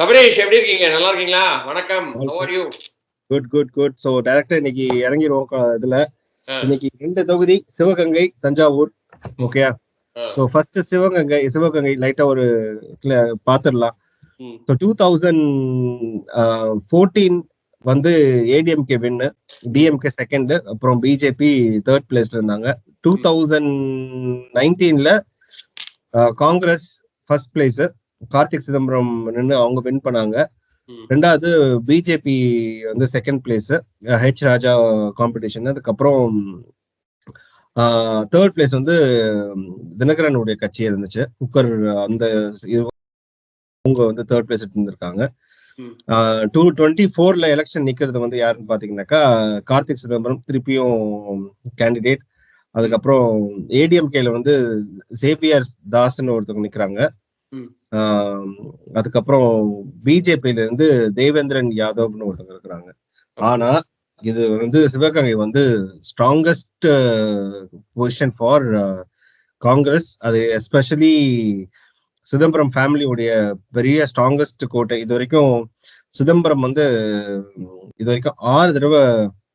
சபரேஷ் எப்படி இருக்கீங்க? நல்லா இருக்கீங்களா? வணக்கம். Are you? Good good good so டேரக்டா இன்னைக்கு இறங்கிடுவோம் இதுல. இன்னைக்கு ரெண்டு தொகுதி சிவகங்கை தஞ்சாவூர். ஓகே ஆ. ஸோ ஃபர்ஸ்ட் சிவகங்கை சிவகங்கை லைட்டா ஒரு பாத்துடலாம். ஸோ டூ தௌசண்ட் ஃபோர்டீன் வந்து ஏடிஎம்கே வின்னு டிஎம்கே செகண்ட் அப்புறம் பிஜேபி தேர்ட் பிளேஸ்ல இருந்தாங்க. Two thousand நைன்டீன்ல Congress first place Karthik Chidambaram நின்று அவங்க வின் பண்ணாங்க. ரெண்டாவது பிஜேபி வந்து second place H Raja competition அதுக்கப்புறம் தேர்ட் பிளேஸ் வந்து தினகரனுடைய கட்சி இருந்துச்சு. குக்கர் அந்த இது அவங்க வந்து தேர்ட் பிளேஸ் இருந்திருக்காங்க. டூ டுவெண்ட்டி ஃபோர்ல எலெக்ஷன் நிக்கிறது வந்து யாருன்னு பாத்தீங்கன்னாக்கா கார்த்திக் சிதம்பரம் திருப்பியும் கேண்டிடேட் அதுக்கப்புறம் ஏடிஎம்கேல வந்து சேவியர் தாஸ்ன்னு ஒருத்தவங்க நிக்கிறாங்க. அதுக்கப்புறம் பிஜேபியில இருந்து தேவேந்திரன் யாதவ்னு ஒருத்தவங்க இருக்கிறாங்க. ஆனா இது வந்து சிவகங்கை வந்து ஸ்ட்ராங்கஸ்ட் பொசிஷன் ஃபார் காங்கிரஸ். அது எஸ்பெஷலி சிதம்பரம் ஃபேமிலியுடைய பெரிய ஸ்ட்ராங்கஸ்ட் கோட்டை இது வரைக்கும் சிதம்பரம் வந்து இது வரைக்கும் ஆறு தடவை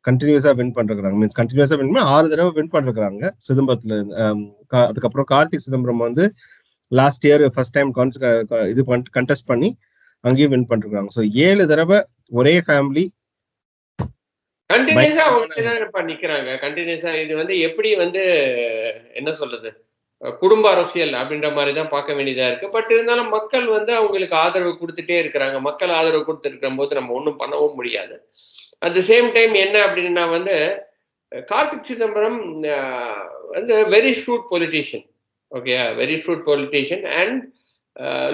கண்டினியூஸா வின் பண்ணிருக்காங்க மீன்ஸ் கண்டினியூஸா வின் பண்ணி ஆறு தடவை வின் பண்ணிருக்காங்க சிதம்பரத்துல அதுக்கப்புறம் கார்த்திக் சிதம்பரம் வந்து லாஸ்ட் இயர் ஃபர்ஸ்ட் டைம் இது கண்டெஸ்ட் பண்ணி அங்கேயும் வின் பண்ணிருக்காங்க. ஸோ ஏழு தடவை ஒரே ஃபேமிலி கண்டினியூஸா அவங்க நிக்கிறாங்க. கண்டினியூஸா இது வந்து எப்படி வந்து என்ன சொல்றது குடும்ப அரசியல் அப்படின்ற மாதிரி தான் பார்க்க வேண்டியதா இருக்கு. பட் இருந்தாலும் மக்கள் வந்து அவங்களுக்கு ஆதரவு கொடுத்துட்டே இருக்கிறாங்க. மக்கள் ஆதரவு கொடுத்துருக்கிற போது நம்ம ஒன்றும் பண்ணவும் முடியாது. அட் த சேம் டைம் என்ன அப்படின்னா வந்து கார்த்திக் சிதம்பரம் வந்து very shrewd politician okay very shrewd politician and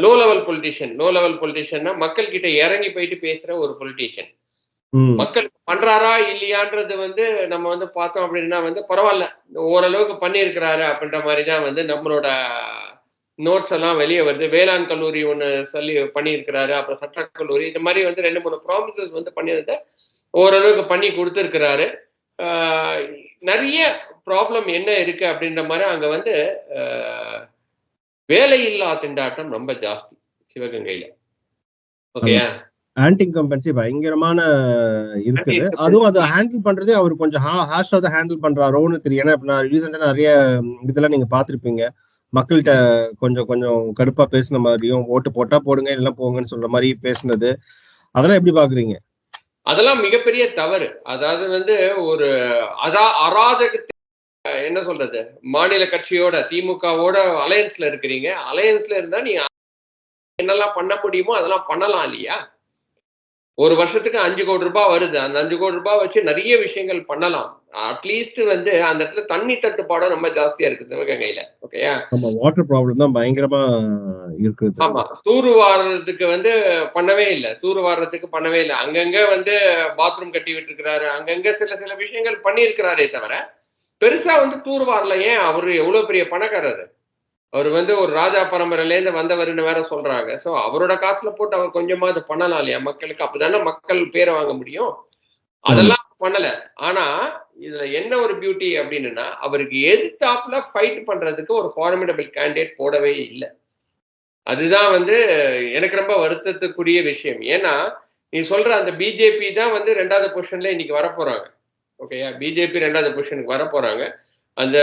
low level politician low level பொலிட்டீஷியன்னா மக்கள் கிட்ட இறங்கி போயிட்டு பேசுற ஒரு பொலிட்டீஷியன் மக்கள் பண்றாரா இல்லையான்றது வந்து நம்ம வந்து பார்த்தோம் அப்படின்னா வந்து பரவாயில்ல. ஓரளவுக்கு பண்ணியிருக்கிறாரு அப்படின்ற மாதிரி தான் வந்து நம்மளோட நோட்ஸ் எல்லாம் வெளியே வருது. வேளாண் கல்லூரி ஒன்று சொல்லி பண்ணியிருக்கிறாரு அப்புறம் சட்ட கல்லூரி இந்த மாதிரி வந்து ரெண்டு மூணு ப்ராமிசஸ் வந்து பண்ணியிருந்த ஓரளவுக்கு பண்ணி கொடுத்துருக்கிறாரு. நிறைய ப்ராப்ளம் என்ன இருக்கு அப்படின்ற மாதிரி அங்க வந்து வேலையில்லா திண்டாட்டம் ரொம்ப ஜாஸ்தி சிவகங்கையில. ஓகேயா ஆன்டி கம்பன்சி பயங்கரமான இருக்குது. அதுவும் அதை ஹேண்டில் பண்றதே அவர் கொஞ்சம் ஹாஷா தான் ஹேண்டில் பண்றாரோன்னு தெரியும் ஏன்னா நான் ரீசெண்டா நிறைய இதெல்லாம் நீங்க பாத்திருப்பீங்க மக்கள்கிட்ட கொஞ்சம் கொஞ்சம் கடுப்பா பேசின மாதிரியும் ஓட்டு போட்டா போடுங்க எல்லாம் போங்கன்னு சொல்ற மாதிரி பேசுனது. அதெல்லாம் எப்படி பாக்குறீங்க அதெல்லாம் மிகப்பெரிய தவறு. அதாவது வந்து ஒரு அதா அராஜகத்தை என்ன சொல்றது? மாநில கட்சியோட திமுகவோட அலையன்ஸ்ல இருக்கிறீங்க. அலையன்ஸ்ல இருந்தா நீங்க என்னெல்லாம் பண்ண முடியுமோ அதெல்லாம் பண்ணலாம் இல்லையா? ஒரு வருஷத்துக்கு அஞ்சு கோடி ரூபாய் வருது. அந்த அஞ்சு கோடி ரூபாய் வச்சு நிறைய விஷயங்கள் பண்ணலாம். அட்லீஸ்ட் வந்து அந்த இடத்துல தண்ணி தட்டுப்பாடும் ரொம்ப ஜாஸ்தியா இருக்கு சிவகங்கையில. ஓகேயா வாட்டர் ப்ராப்ளம் தான் பயங்கரமா இருக்குது. ஆமா. தூரு வாடுறதுக்கு வந்து பண்ணவே இல்லை. தூரு வாடுறதுக்கு பண்ணவே இல்லை. அங்கங்க வந்து பாத்ரூம் கட்டி விட்டுருக்கிறாரு. அங்கங்க சில சில விஷயங்கள் பண்ணியிருக்கிறாரே தவிர பெருசா வந்து தூர் வரல. ஏன்? அவரு எவ்வளவு பெரிய பணக்காரரு அவர் வந்து ஒரு ராஜா பரம்பரையிலேருந்து வந்தவர்னு வேற சொல்றாங்க. சோ அவரோட காசுல போட்டு அவர் கொஞ்சமா அது பண்ணலாம் இல்லையா? மக்களுக்கு அப்பதானே மக்கள் பேரை வாங்க முடியும்? அதெல்லாம் பண்ணல. ஆனா இதுல என்ன ஒரு பியூட்டி அப்படின்னா அவருக்கு எதிர்த்தாப்புல ஃபைட் பண்றதுக்கு ஒரு ஃபார்மிடபிள் கேண்டிடேட் போடவே இல்லை. அதுதான் வந்து எனக்கு ரொம்ப வருத்தத்துக்குரிய விஷயம். ஏன்னா நீ சொல்ற அந்த பிஜேபி தான் வந்து ரெண்டாவது பொசிஷன்ல இன்னைக்கு வரப்போறாங்க. ஓகேயா பிஜேபி ரெண்டாவது பொசிஷனுக்கு வரப்போறாங்க அந்த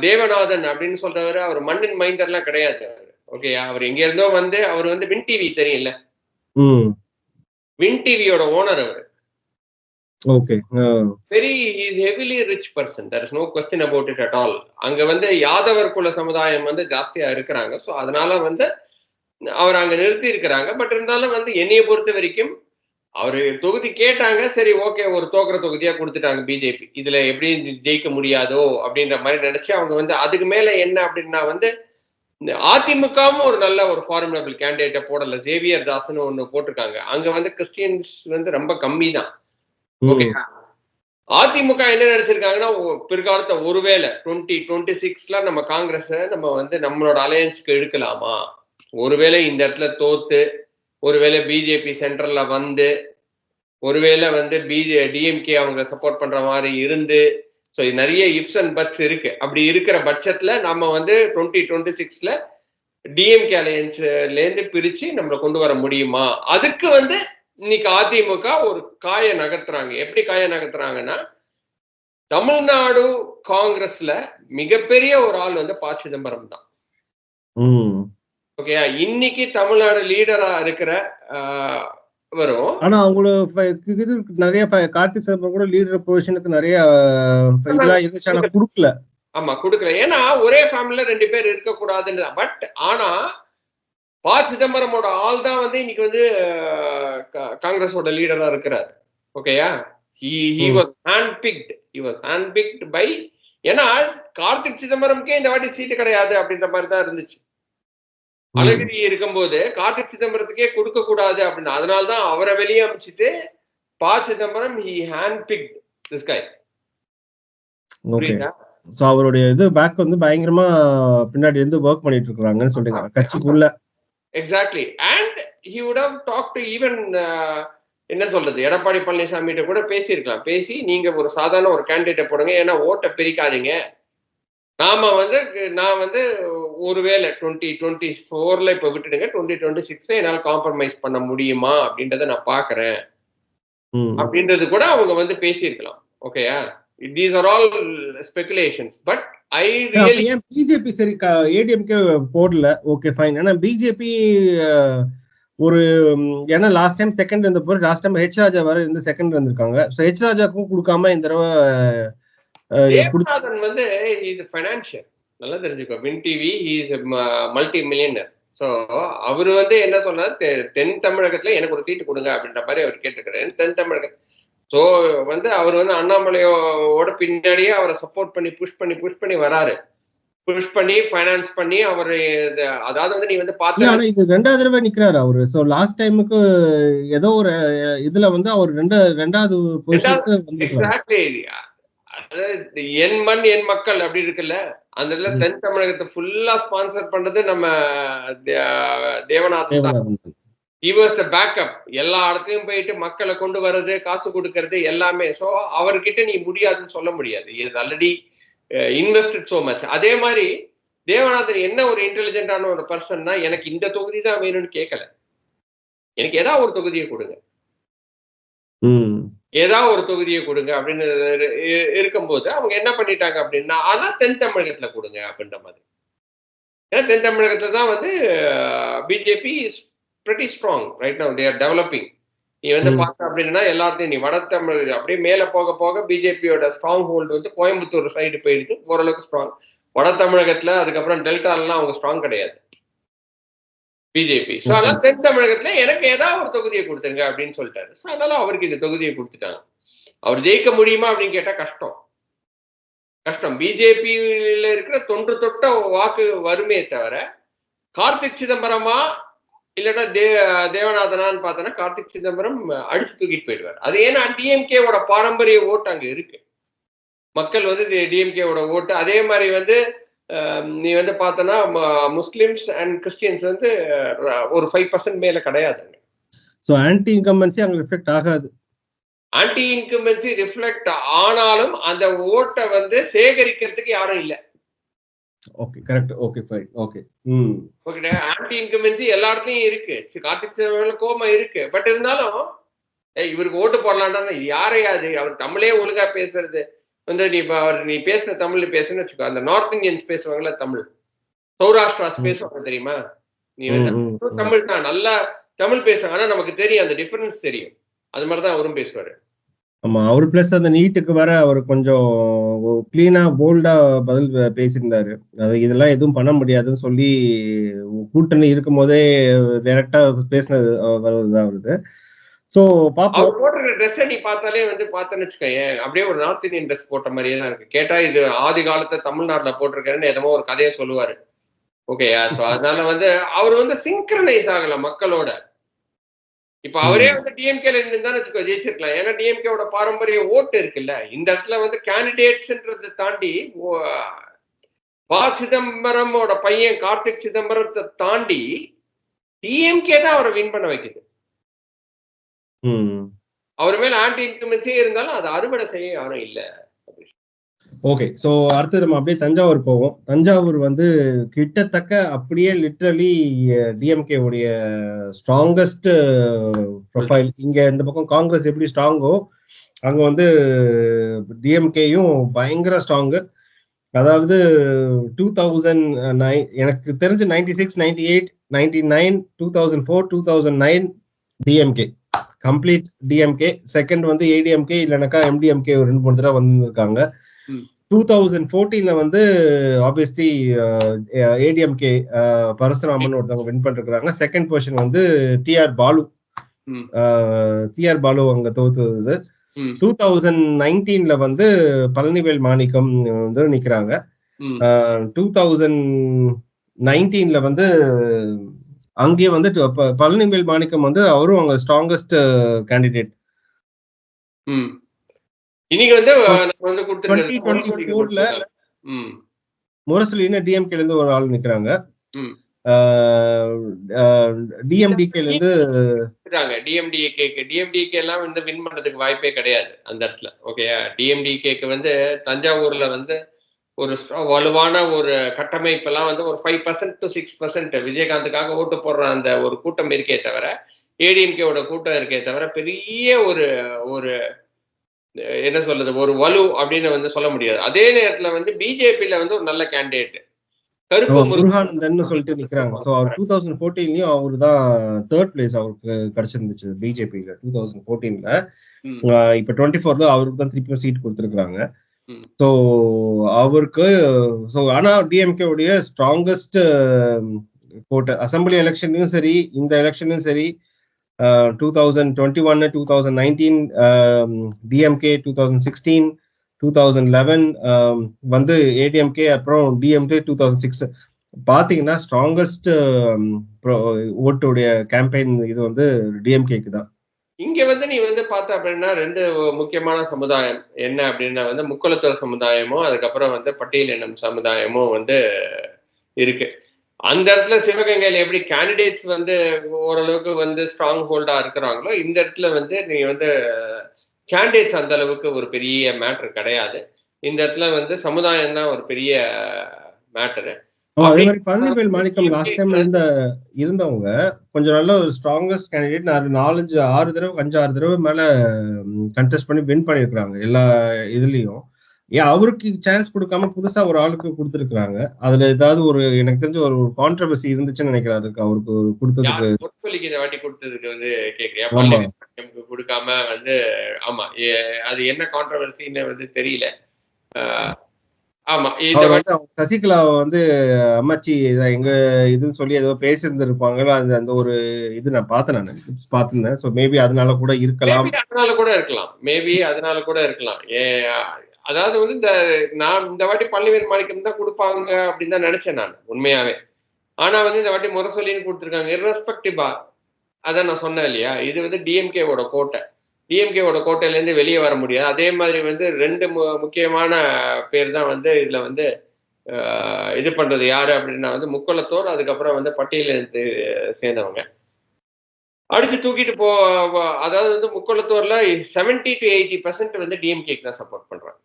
தேவநாதன் அப்படின்னு சொல்றவர் அவர் மண்ணின் மைந்தர்லாம் கிடையாது அவர். ஓகேயா அவர் எங்க இருந்தோ வந்து அவர் வந்து வின் டிவி தெரியும்ல? ம். வின் டிவியோட owner our. Okay very is heavily rich person there is no question about it at all அங்க வந்து யாதவர் குல சமுதாயம் வந்து ஜாஸ்தியா இருக்கிறாங்க. ஸோ அதனால வந்து அவர் அங்க நிறுத்தி இருக்கிறாங்க. பட் இருந்தாலும் வந்து என்னைய பொறுத்த வரைக்கும் அவரு தொகுதி கேட்டாங்க சரி ஓகே ஒரு தோக்குற தொகுதியா கொடுத்துட்டாங்க பிஜேபி. இதுல எப்படி ஜெயிக்க முடியாதோ அப்படின்ற மாதிரி நினைச்சு அவங்க வந்து அதுக்கு மேல என்ன அப்படின்னா வந்து அதிமுகவும் ஒரு நல்ல ஒரு ஃபார்முலபிள் கேண்டிடேட்டை போடல. சேவியர் தாஸ்னு ஒண்ணு போட்டிருக்காங்க. அங்க வந்து கிறிஸ்டியன்ஸ் வந்து ரொம்ப கம்மி தான் அதிமுக என்ன நினைச்சிருக்காங்கன்னா பிற்காலத்துல ஒருவேளை டுவெண்ட்டி டுவெண்ட்டி சிக்ஸ்ல நம்ம காங்கிரஸ் நம்ம வந்து நம்மளோட அலையன்ஸ்க்கு எடுக்கலாமா ஒருவேளை இந்த இடத்துல தோத்து ஒருவேளை பிஜேபி சென்ட்ரல்ல வந்து ஒருவேளை வந்து பிஜே டிஎம்கே அவங்கள சப்போர்ட் பண்ற மாதிரி இருந்து ஸோ நிறைய இப்ஸ் அண்ட் பட்ஸ் இருக்கு. அப்படி இருக்கிற பட்சத்துல நம்ம வந்து டுவெண்ட்டி டுவெண்ட்டி சிக்ஸ்ல டிஎம்கே அலையன்ஸ்ல இருந்து பிரிச்சு நம்மளை கொண்டு வர முடியுமா? அதுக்கு வந்து இன்னைக்கு அதிமுக ஒரு காய நகர்த்துறாங்க. எப்படி காய நகர்த்துறாங்கன்னா தமிழ்நாடு காங்கிரஸ்ல மிகப்பெரிய ஒரு ஆள் வந்து ப சிதம்பரம் தான். ஓகேயா இன்னைக்கு தமிழ்நாடு லீடரா இருக்கிற வரும் ஆனா அவங்களோட இது நிறைய கார்த்திக் சிதம்பரம் கூட லீடர் பொசிஷனுக்கு நிறைய இதெல்லாம் குடுக்கல. ஆமா கொடுக்கல. ஏன்னா ஒரே ஃபேமிலில ரெண்டு பேர் இருக்க கூடாதுன்னு பட் ஆனா ப சிதம்பரமோட ஆள் தான் வந்து இன்னைக்கு வந்து காங்கிரஸோட லீடரா இருக்கிறார். ஓகேயா he he. Was hand picked he was hand picked by ஏன்னா கார்த்திக் சிதம்பரம்க்கே இந்த வாட்டி சீட்டு கிடையாது அப்படின்ற மாதிரி தான் இருந்துச்சு. அழகிரி இருக்கும்போது கார்த்திக் சிதம்பரத்துக்கே கொடுக்க கூடாது அப்படின்னு அதனால தான் அவரை வெளியே அமிச்சிட்டு P Chidambaram he hand picked this கை புரியுதா? சோ அவருடைய இது பேக் வந்து பயங்கரமா பின்னாடி இருந்து ஒர்க் பண்ணிட்டு இருக்காங்கன்னு சொல்றீங்க. கட்சிக்குள்ள. Exactly and he would have talk to even என்ன சொல்றது? எடப்பாடி பழனிசாமிகிட்ட கூட பேசியிருக்கலாம். பேசி நீங்க ஒரு சாதாரண ஒரு கேண்டிடேட்டை போடுங்க. ஏன்னா ஓட்டை பிரிக்காதீங்க. நாம வந்து நான் வந்து ஒருவேளை டுவெண்ட்டி டுவெண்ட்டி ஃபோர்ல இப்ப விட்டுடுங்க டுவெண்ட்டி டுவெண்ட்டி சிக்ஸ்ல என்னால் காம்ப்ரமைஸ் பண்ண முடியுமா அப்படின்றத நான் பாக்குறேன். அப்படின்றது கூட அவங்க வந்து பேசியிருக்கலாம். ஓகேயா these are all speculations but I really ஏன் பிஜேபி சரி ஏடிஎம்கே போடல? ஓகே ஃபைன் ஏன்னா பிஜேபி ஒரு ஏன்னா லாஸ்ட் டைம் செகண்ட் இருந்த போது லாஸ்ட் டைம் ஹெச் ராஜா வர இருந்து செகண்ட் இருந்திருக்காங்க ஸோ ஹெச் ராஜாக்கும் கொடுக்காம இந்த தடவை வந்து இஸ் ஃபைனான்சியல் நல்லா தெரிஞ்சுக்கோ. Win TV is multi millionaire so அவர் வந்து என்ன சொன்னார்? தென் தமிழகத்துல எனக்கு ஒரு சீட்டு கொடுங்க அப்படின்ற மாதிரி அவர் கேட்டுக்கிறாரு தென் தமிழகம் ஸோ வந்து அவர் வந்து அண்ணாமலையோட பின்னாடியே அவரை சப்போர்ட் பண்ணி புஷ் பண்ணி புஷ் பண்ணி வராரு. புஷ் பண்ணி ஃபைனான்ஸ் பண்ணி அவர் அதாவது வந்து நீ வந்து பார்த்த ஆனா இது ரெண்டாவது தடவை நிக்கிறாரு அவரு. சோ லாஸ்ட் டைமுக்கு ஏதோ ஒரு இதுல வந்து அவர் ரெண்டு ரெண்டாவது எக்ஸாக்ட்லி அதாவது என் மண் என் மக்கள் அப்படி இருக்குல்ல? அந்த இதுல. தென் தமிழகத்தை ஃபுல்லா ஸ்பான்சர் பண்றது நம்ம தேவநாதன் தான். ஈவர்ஸ் த பேக்கப் எல்லா இடத்துலயும் போயிட்டு மக்களை கொண்டு வர்றது காசு கொடுக்கறது எல்லாமே. சோ அவர்கிட்ட நீ முடியாதுன்னு சொல்ல முடியாது. இது ஆல்ரெடி இன்வெஸ்டட் சோ மச் அதே மாதிரி தேவநாதன் என்ன ஒரு இன்டெலிஜென்டான ஒரு பர்சன்னா எனக்கு இந்த தொகுதி தான் வேணும்னு கேட்கல எனக்கு ஏதாவது ஒரு தொகுதியை கொடுங்க. ஏதாவது ஒரு தொகுதியை கொடுங்க அப்படின்னு இரு- இரு- இருக்கும்போது அவங்க என்ன பண்ணிட்டாங்க அப்படின்னா ஆனா தென் தமிழகத்துல கொடுங்க அப்படின்ற மாதிரி. ஏன்னா தென் தமிழகத்துல தான் வந்து BJP is pretty strong right they are developing நீ வந்து. பார்த்த அப்படின்னா எல்லாத்தையும் நீ வட தமிழ் அப்படியே மேல போக போக பிஜேபியோட ஸ்ட்ராங் ஹோல்டு வந்து கோயம்புத்தூர் சைடு போயிடுது. ஓரளவுக்கு ஸ்ட்ராங் வட தமிழகத்துல அதுக்கப்புறம் டெல்டாலாம் அவங்க ஸ்ட்ராங் கிடையாது. பிஜேபி. ஸோ அதனால தென் தமிழகத்துல எனக்கு ஏதாவது ஒரு தொகுதியை கொடுத்துருங்க அப்படின்னு சொல்லிட்டாரு. ஸோ அதனால அவருக்கு இந்த தொகுதியை கொடுத்துட்டாங்க. அவர் ஜெயிக்க முடியுமா அப்படின்னு கேட்டா கஷ்டம். கஷ்டம். பிஜேபியில இருக்கிற தொன்று தொட்ட வாக்கு வருமே தவிர கார்த்திக் சிதம்பரமா இல்லைன்னா தே தேவநாதனான்னு பார்த்தோன்னா கார்த்திக் சிதம்பரம் அடிச்சு தூக்கிட்டு போயிடுவார். அது ஏன்னா டிஎம்கேவோட பாரம்பரிய ஓட்டு அங்க இருக்கு. மக்கள் வந்து டிஎம்கேவோட ஓட்டு. அதே மாதிரி வந்து நீ வந்து பார்த்தோன்னா முஸ்லிம்ஸ் அண்ட் கிறிஸ்டியன்ஸ் வந்து ஒரு ஃபைவ் பர்சன்ட் மேல கிடையாதுங்க சோ ஆன்டி இன்கம்பன்சி அங்க ரிஃப்ளெக்ட் ஆகாது. ஆன்டி இன்கம்பன்சி ரிஃப்ளெக்ட் ஆனாலும் அந்த ஓட்டை வந்து சேகரிக்கிறதுக்கு யாரும் இல்ல. Okay correct okay fine okay ம். ஓகே ஆன்டி இன்கம்பன்சி எல்லா இடத்துலயும் இருக்கு. கார்த்திக் கோபம் இருக்கு. பட் இருந்தாலும் இவருக்கு ஓட்டு போடலான்டா யாரையா அது அவர் தமிழே ஒழுங்கா பேசுறது. வந்து நீ இப்ப அவர் நீ பேசுன தமிழ்ல பேசுன்னு வச்சுக்கோ. அந்த நார்த் இந்தியன்ஸ் பேசுவாங்கல்ல தமிழ். சௌராஷ்டிராஸ். பேசுவாங்க தெரியுமா? நீ வந்து. தமிழ் தான். நல்லா தமிழ் பேசுவாங்க ஆனா நமக்கு தெரியும் அந்த டிஃபரன்ஸ் தெரியும். அது மாதிரிதான் அவரும் பேசுவாரு. ஆமா அவர் பிளஸ் அந்த நீட்டுக்கு வர அவர் கொஞ்சம் கிளீனா போல்டா பதில் பேசியிருந்தாரு. அது இதெல்லாம் எதுவும் பண்ண முடியாதுன்னு சொல்லி கூட்டணி இருக்கும் போதே டைரக்டா பேசினது வருவதுதான் வருது சோ பாப்போம். அவர் போட்டிருக்க ட்ரெஸ்ஸை நீ பார்த்தாலே வந்து பார்த்தேன்னு வச்சுக்கோயேன் அப்படியே ஒரு நார்த் இந்தியன் ட்ரெஸ் போட்ட மாதிரியே தான் இருக்கு. கேட்டா இது ஆதி காலத்தை தமிழ்நாட்டுல போட்டிருக்காருன்னு எதமோ ஒரு கதையை சொல்லுவாரு. ஓகேயா சோ அதனால வந்து அவர் வந்து சிங்க்ரனைஸ் ஆகல மக்களோட. இப்ப அவரே வந்து டிஎம்கேல இருந்தா வச்சுக்கோ ஜெயிச்சிருக்கலாம். ஏன்னா டிஎம்கேவோட பாரம்பரிய ஓட்டு இருக்குல்ல. இந்த இடத்துல வந்து கேண்டிடேட்ஸ்ன்றதை தாண்டி ப சிதம்பரமோட பையன் கார்த்திக் சிதம்பரத்தை தாண்டி டிஎம்கே தான் அவரை வின் பண்ண வைக்குது. அவர் மேல ஆன்டி இன்கமென்சியே இருந்தாலும் அதை அறுவடை செய்ய யாரும் இல்ல. ஓகே சோ அடுத்து நம்ம அப்படியே தஞ்சாவூர் போவோம். தஞ்சாவூர் வந்து கிட்டத்தக்க அப்படியே லிட்ரலி டிஎம்கே உடைய ஸ்ட்ராங்கஸ்ட் ப்ரொஃபைல் இங்க இந்த பக்கம் காங்கிரஸ் எப்படி ஸ்ட்ராங்கோ அங்க வந்து டிஎம்கேயும் பயங்கர ஸ்ட்ராங்கு அதாவது டூ தௌசண்ட் நைன் எனக்கு தெரிஞ்சு ninety six ninety eight ninety nine two thousand four two thousand nine DMK complete DMK second வந்து ஏடிஎம்கே இல்லைனாக்கா எம்டிஎம்கே ஒரு ரெண்டு மூணு தடவை வந்திருக்காங்க. டூ தௌசண்ட் ஃபோர்டீன்ல வந்து ஆப்வியஸ்லி ஏடிஎம்கே பரசுராமன் ஒருத்தவங்க வின் பண்ணிருக்காங்க செகண்ட் பொசிஷன் வந்து டிஆர் பாலு. டிஆர் பாலு அங்க தோத்துது. டூ தௌசண்ட் நைன்டீன்ல வந்து பழனிவேல் மாணிக்கம் வந்து நிக்கிறாங்க. டூ தௌசண்ட் நைன்டீன்ல வந்து அங்கேயே வந்து பழனிவேல் மாணிக்கம் வந்து அவரும் அங்க ஸ்ட்ராங்கஸ்ட் கேண்டிடேட். இன்னைக்கு வந்து அஹ், நம்ம வந்து கொடுத்திருக்கிறது 2024 ல ம். முரசொலின்னு டிஎம்கேல இருந்து ஒரு ஆள் நிக்கிறாங்க. டிஎம்டிகேல இருந்து டிஎம்டிகேக்கு டிஎம்டிகே எல்லாம் வந்து வின் பண்றதுக்கு வாய்ப்பே கிடையாது அந்த இடத்துல ஓகேயா டிஎம்டிகேக்கு வந்து தஞ்சாவூர்ல வந்து ஒரு வலுவான ஒரு கட்டமைப்பெல்லாம் வந்து ஒரு five percent to six percent விஜயகாந்துக்காக ஓட்டு போடுற அந்த ஒரு கூட்டம் இருக்கே தவிர ஏடிஎம்கேவோட கூட்டம் இருக்கே தவிர பெரிய ஒரு ஒரு என்ன சொல்றது ஒரு வலு அப்படின்னு வந்து சொல்ல முடியாது. அதே நேரத்துல வந்து பிஜேபியில வந்து ஒரு நல்ல கேண்டிடேட் கருப்பு முருகன். முருகானந்தன் சொல்லிட்டு நிக்கிறாங்க. ஸோ அவர் டூ தௌசண்ட் ஃபோர்டீன்லயும் அவர் தான் தேர்ட் பிளேஸ் அவருக்கு கிடைச்சிருந்துச்சு பிஜேபியில டூ தௌசண்ட் ஃபோர்டீன்ல ம். இப்ப டுவெண்ட்டி ஃபோர்ல அவருக்கு தான் திருப்பியும் சீட் கொடுத்துருக்காங்க. ஸோ அவருக்கு ஸோ ஆனால் டிஎம்கே உடைய ஸ்ட்ராங்கஸ்ட் கோட்டை அசம்பிளி எலெக்ஷன்லையும் சரி இந்த எலெக்ஷன்லையும் சரி டூ தௌசண்ட் டுவெண்ட்டி ஒன்னு two thousand nineteen DMK two thousand sixteen two thousand eleven வந்து ஏடிஎம்கே அப்புறம் டிஎம்கே டூ தௌசண்ட் சிக்ஸ் பார்த்தீங்கன்னா ஸ்ட்ராங்கஸ்ட் ஓட்டுடைய கேம்பெயின் இது வந்து டிஎம்கேக்கு தான். இங்க வந்து நீ வந்து பார்த்த அப்படின்னா ரெண்டு முக்கியமான சமுதாயம். என்ன அப்படின்னா வந்து முக்குளத்தூர் சமுதாயமும் அதுக்கப்புறம் வந்து பட்டியல் பட்டியலினம் சமுதாயமும் வந்து இருக்கு. அந்த இடத்துல சிவகங்கையில எப்படி கேண்டிடேட்ஸ் வந்து ஓரளவுக்கு வந்து ஸ்ட்ராங் ஹோல்டா இருக்கிறாங்களோ இந்த இடத்துல வந்து நீ வந்து கேண்டிடேட்ஸ் அந்த அளவுக்கு ஒரு பெரிய மேட்ரு கிடையாது. இந்த இடத்துல வந்து சமுதாயம் தான் ஒரு பெரிய மேட்டரு அதே மாதிரி பழனிவேல் மாணிக்கம் லாஸ்ட் டைம் இருந்த இருந்தவங்க கொஞ்சம் நல்ல ஒரு ஸ்ட்ராங்கஸ்ட் கேண்டிடேட் நாலஞ்சு ஆறு தடவை அஞ்சு ஆறு தடவை மேல கண்டெஸ்ட் பண்ணி வின் பண்ணிருக்காங்க எல்லா இதுலயும். ஏன் அவருக்கு சான்ஸ் கொடுக்காம புதுசா ஒரு ஆளுக்கு கொடுத்துருக்காங்க அதுல ஏதாவது ஒரு எனக்கு தெரிஞ்ச ஒரு கான்ட்ரவர்சி இருந்துச்சுன்னு நினைக்கிறேன் அதுக்கு அவருக்கு கொடுத்ததுக்கு. பொற்கொலிக்கு இந்த வாட்டி கொடுத்ததுக்கு வந்து. பள்ளிக்கு கொடுக்காம வந்து ஆமா அது என்ன கான்ட்ரவர்சின்னு வந்து தெரியல. ஆமா இந்த அவர் வாட்டி வந்து சசிகலா வந்து அம்மாச்சி எங்க இதுன்னு சொல்லி ஏதோ பேசியிருந்திருப்பாங்களோ அந்த அந்த ஒரு இது நான் பார்த்தேன் நான் பார்த்திருந்தேன். ஸோ மேபி அதனால கூட இருக்கலாம். அதனால கூட இருக்கலாம். மேபி அதனால கூட இருக்கலாம். ஏ அதாவது வந்து இந்த நான் இந்த வாட்டி பள்ளிவேல் மாணிக்கம் தான் கொடுப்பாங்க அப்படின்னு தான் நினைச்சேன் நான் உண்மையாவே. ஆனா வந்து இந்த வாட்டி முரசொலின்னு கொடுத்துருக்காங்க இரஸ்பெக்டிவா அதான் நான் சொன்னேன் இல்லையா இது வந்து டிஎம்கேவோட கோட்டை. டிஎம்கேவோட கோட்டையிலேருந்து வெளியே வர முடியாது. அதே மாதிரி வந்து ரெண்டு மு- முக்கியமான பேர் தான் வந்து இதில் வந்து இது பண்ணுறது யார் அப்படின்னா வந்து முக்குளத்தோர் அதுக்கப்புறம் வந்து பட்டியலேருந்து சேர்ந்தவங்க. அடுத்து தூக்கிட்டு போ அதாவது வந்து முக்குளத்தூர்ல செவன்டி டு எயிட்டி பர்சன்ட் வந்து டிஎம்கேக்கு தான் சப்போர்ட் பண்றாங்க.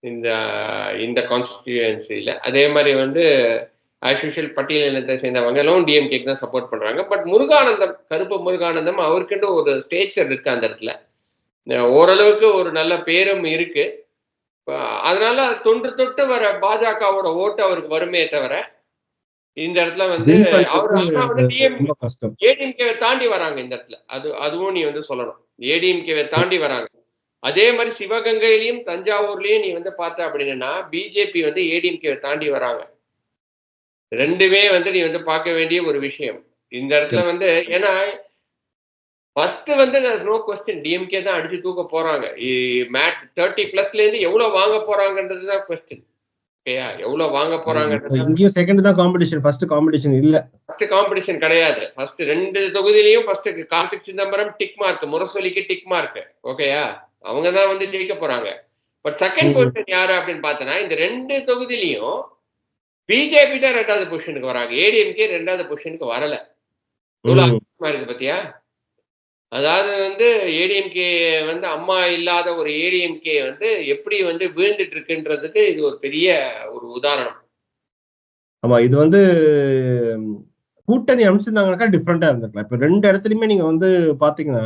இந்த இந்த கான்ஸ்டிடியூன்சில அதே மாதிரி வந்து ஆஸ் யூஷுவல் பட்டியலினத்தை சேர்ந்தவங்க எல்லாம் டிஎம்கேக்கு தான் சப்போர்ட் பண்றாங்க. பட் முருகானந்தம் கருப்பு முருகானந்தம் அவருக்குன்ற ஒரு ஸ்டேச்சர் இருக்கு அந்த இடத்துல. ஓரளவுக்கு ஒரு நல்ல பேரும் இருக்கு. அதனால தொன்று தொட்டு வர பாஜகவோட ஓட்டு அவருக்கு வருமே தவிர இந்த இடத்துல வந்து ஏடிஎம்கேவை தாண்டி வராங்க இந்த இடத்துல. அது அதுவும் நீ வந்து சொல்லணும். ஏடிஎம்கேவை தாண்டி வராங்க. அதே மாதிரி சிவகங்கையிலயும் தஞ்சாவூர்லயும் நீ வந்து பார்த்த அப்படின்னா பிஜேபி வந்து ஏடிஎம்கேவை தாண்டி வராங்க. ரெண்டுமே வந்து நீ வந்து பார்க்க வேண்டிய ஒரு விஷயம். இந்த இடத்துல வந்து ஏன்னா ஃபர்ஸ்ட் வந்து நோ கொஸ்டின் டிஎம்கே தான் அடிச்சு தூக்க போறாங்க. மேட் தேர்ட்டி பிளஸ்ல இருந்து எவ்வளவு வாங்க போறாங்கன்றது தான் கொஸ்டின் ஓகேயா எவ்வளவு வாங்க போறாங்கன்றது இங்கேயும் செகண்ட் தான் காம்படிஷன் ஃபர்ஸ்ட் காம்படிஷன் இல்ல. ஃபர்ஸ்ட் காம்படிஷன் கிடையாது. ஃபர்ஸ்ட் ரெண்டு தொகுதியிலையும் first Karthik Chidambaram tick mark முரசொலிக்கு tick mark ஓகேயா அவங்க தான் வந்து ஜெயிக்க போறாங்க. But second. பொசிஷன் யாரு அப்படின்னு பார்த்தனா இந்த ரெண்டு தொகுதியிலையும் பிஜேபி தான் ரெண்டாவது பொசிஷனுக்கு வராங்க. ஏடிஎம்கே ரெண்டாவது பொசிஷனுக்கு வரல. இருக்கு பாத்தியா? அதாவது வந்து ஏடிஎம்கே வந்து அம்மா இல்லாத ஒரு ஏடிஎம்கே வந்து எப்படி வந்து வீழ்ந்துட்டு இருக்குன்றதுக்கு இது ஒரு பெரிய ஒரு உதாரணம். ஆமா இது வந்து கூட்டணி அமைச்சிருந்தாங்கனாக்கா டிஃப்ரெண்டா இருந்திருக்கலாம். இப்ப ரெண்டு இடத்துலயுமே நீங்க வந்து பாத்தீங்கன்னா.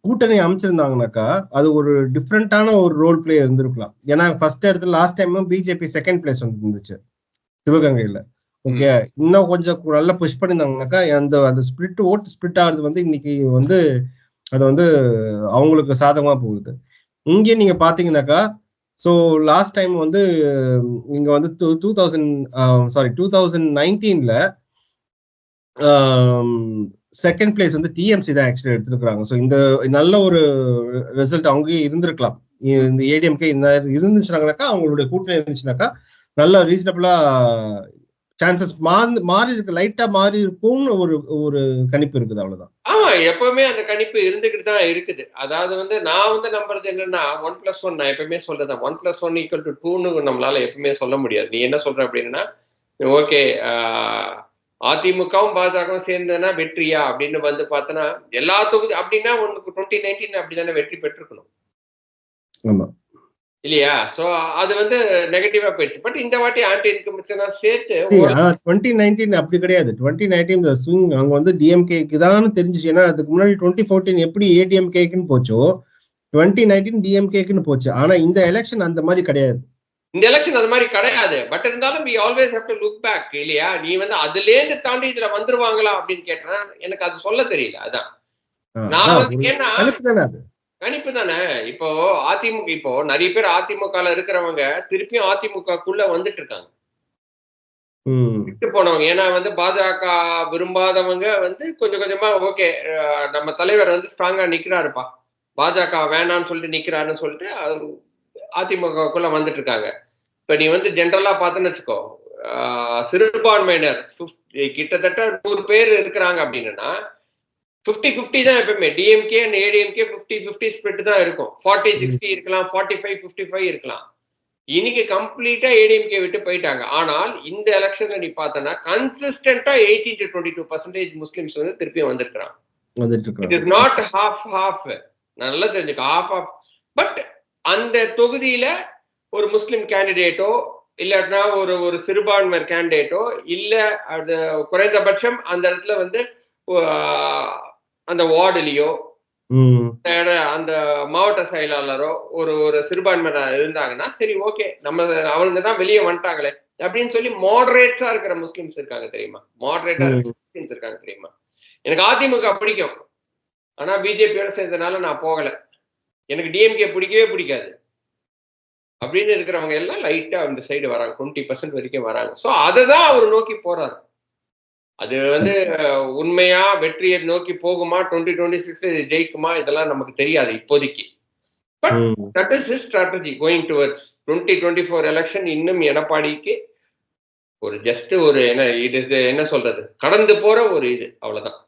கூட்டணி அமைச்சிருந்தாங்கனாக்கா அது ஒரு டிஃப்ரெண்டான ஒரு ரோல் பிளே இருந்திருக்கலாம். ஏன்னா ஃபர்ஸ்ட் இடத்துல லாஸ்ட் டைமும் பிஜேபி செகண்ட் பிளேஸ் வந்து இருந்துச்சு சிவகங்கையில. ஓகே இன்னும் கொஞ்சம் நல்லா புஷ் பண்ணியிருந்தாங்கனாக்கா அந்த அந்த ஸ்பிளிட் ஓட்டு ஸ்பிளிட் ஆகுறது வந்து இன்னைக்கு வந்து அது வந்து அவங்களுக்கு சாதகமா போகுது. இங்கே நீங்க பாத்தீங்கன்னாக்கா ஸோ லாஸ்ட் டைம் வந்து இங்க வந்து two two thousand sorry two thousand நைன்டீன்ல second place வந்து டிஎம்சி தான் ஆக்சுவலி எடுத்திருக்கிறாங்க. ஸோ இந்த நல்ல ஒரு ரிசல்ட் அங்கேயும் இருந்திருக்கலாம். இந்த ஏடிஎம்கே இருந்துச்சுனாக்கா அவங்களுடைய கூட்டணி இருந்துச்சுனாக்கா நல்ல ரீசனபிளா சான்சஸ் மாறி மாறி இருக்கு லைட்டா மாறி இருக்கும்னு ஒரு ஒரு கணிப்பு இருக்குது அவ்வளவுதான். ஆமா எப்பவுமே அந்த கணிப்பு இருந்துகிட்டு தான் இருக்குது. அதாவது வந்து நான் வந்து நம்புறது என்னன்னா ஒன் பிளஸ் ஒன் நான் எப்பவுமே சொல்றேன் one plus one equal to டூன்னு நம்மளால எப்பவுமே சொல்ல முடியாது. நீ என்ன சொல்ற அப்படின்னா ஓகே அதிமுகவும் பாஜகவும் சேர்ந்ததுன்னா வெற்றியா அப்படின்னு வந்து பார்த்தோன்னா எல்லா தொகுதி அப்படின்னா உனக்கு டுவெண்ட்டி நைன்டீன் அப்படிதானே வெற்றி பெற்றிருக்கணும். ஆமா. இல்லையா? சோ அது வந்து நெகட்டிவா போயிடுச்சு. பட் இந்த வாட்டி ஆன்டி இன்கமிஷனா சேர்த்து டுவெண்ட்டி நைன்டீன் அப்படி கிடையாது. டுவெண்ட்டி நைன்டீன் ஸ்விங் அங்க வந்து டிஎம்கேக்கு தான் தெரிஞ்சுச்சு. ஏன்னா அதுக்கு முன்னாடி டுவெண்ட்டி ஃபோர்டீன் எப்படி ஏடிஎம்கேக்குன்னு போச்சோ டுவெண்ட்டி நைன்டீன் டிஎம்கேக்குன்னு போச்சு. ஆனா இந்த எலெக்ஷன் அந்த மாதிரி கிடையாது. இந்த எலெக்ஷன் அது மாதிரி கிடையாது. பட் இருந்தாலும் we always have to look back இல்லையா? நீ வந்து அதுல இருந்து தாண்டி இதுல வந்துருவாங்களா அப்படின்னு கேட்டா எனக்கு அது சொல்ல தெரியல அதான். நான் ஏன்னா கணிப்பு தானே? இப்போ அதிமுக இப்போ நிறைய பேர் அதிமுகல இருக்கிறவங்க திருப்பியும் அதிமுகக்குள்ள வந்துட்டு இருக்காங்க விட்டு போனவங்க. ஏன்னா வந்து பாஜக விரும்பாதவங்க வந்து கொஞ்சம் கொஞ்சமா ஓகே நம்ம தலைவர் வந்து ஸ்ட்ராங்கா நிக்கிறாருப்பா. பாஜக வேணாம்னு சொல்லிட்டு நிக்கிறாருன்னு சொல்லிட்டு அதிமுகக்குள்ள வந்துட்டு இருக்காங்க இப்ப நீ வந்து ஜென்ரலா பார்த்தேன்னு வச்சுக்கோ சிறுபான்மையினர் 50 கிட்டத்தட்ட நூறு பேர் இருக்கிறாங்க அப்படின்னா 50 50 தான் எப்பவுமே. டிஎம்கே அண்ட் ஏடிஎம்கே 50 50 ஸ்பிளிட் தான் இருக்கும். ஃபார்ட்டி சிக்ஸ்டி இருக்கலாம் ஃபார்ட்டி ஃபைவ் ஃபிஃப்டி ஃபைவ் இருக்கலாம். இன்னைக்கு கம்ப்ளீட்டா ஏடிஎம்கே விட்டு போயிட்டாங்க. ஆனால் இந்த எலெக்ஷன்ல நீ பார்த்தனா கன்சிஸ்டன்டா eighteen to twenty two percentage Muslims வந்து திருப்பி வந்திருக்கிறாங்க. வந்துட்டு it is not half half நல்லா தெரிஞ்சுக்க ஹாஃப் ஹாஃப் பட் அந்த தொகுதியில ஒரு முஸ்லிம் கேண்டிடேட்டோ இல்லாட்டினா ஒரு ஒரு சிறுபான்மையர் கேண்டிடேட்டோ இல்ல அது குறைந்தபட்சம் அந்த இடத்துல வந்து அந்த வார்டுலயோ அந்த மாவட்ட செயலாளரோ ஒரு ஒரு சிறுபான்மையினர் இருந்தாங்கன்னா சரி ஓகே நம்ம அவங்க தான் வெளியே வந்துட்டாங்களே அப்படின்னு சொல்லி மாடரேட்ஸா இருக்கிற முஸ்லிம்ஸ் இருக்காங்க தெரியுமா? மாடரேட்டா. முஸ்லிம்ஸ் இருக்காங்க தெரியுமா? எனக்கு அதிமுக பிடிக்கும். ஆனா பிஜேபியோட சேர்ந்தனால நான் போகல. எனக்கு டிஎம்கே பிடிக்கவே பிடிக்காது. அப்படின்னு இருக்கிறவங்க எல்லாம் லைட்டா அந்த சைடு வராங்க. டுவெண்ட்டி பர்சன்ட் வரைக்கும் வராங்க. ஸோ அதை தான் அவர் நோக்கி போறாரு. அது வந்து உண்மையா வெற்றியை நோக்கி போகுமா? டுவெண்ட்டி டுவெண்ட்டி சிக்ஸ்ல இது ஜெயிக்குமா? இதெல்லாம் நமக்கு தெரியாது இப்போதைக்கு. ம். That is his strategy going towards twenty twenty four election இன்னும் எடப்பாடிக்கு ஒரு ஜஸ்ட் ஒரு என்ன இது என்ன சொல்றது? கடந்து போற ஒரு இது அவ்வளவுதான்.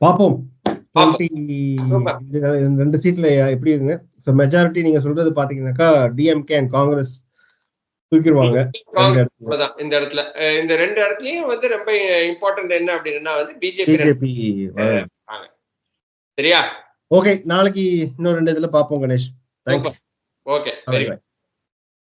பாப்போம் பாப்போம். 20 Super. இந்த ரெண்டு சீட்ல எப்படி இருங்க சோ மெஜாரிட்டி நீங்க சொல்றது பாத்தீங்கன்னாக்கா டிஎம்கே அண்ட் காங்கிரஸ் தூக்கிடுவாங்க. இந்த இடத்துல. இந்த ரெண்டு இடத்துலயும் வந்து ரொம்ப இம்பார்ட்டன்ட் என்ன அப்படின்னா வந்து பிஜேபி சரியா? ஓகே நாளைக்கு இன்னும் ரெண்டு இதுல பாப்போம் கணேஷ். Thanks okay very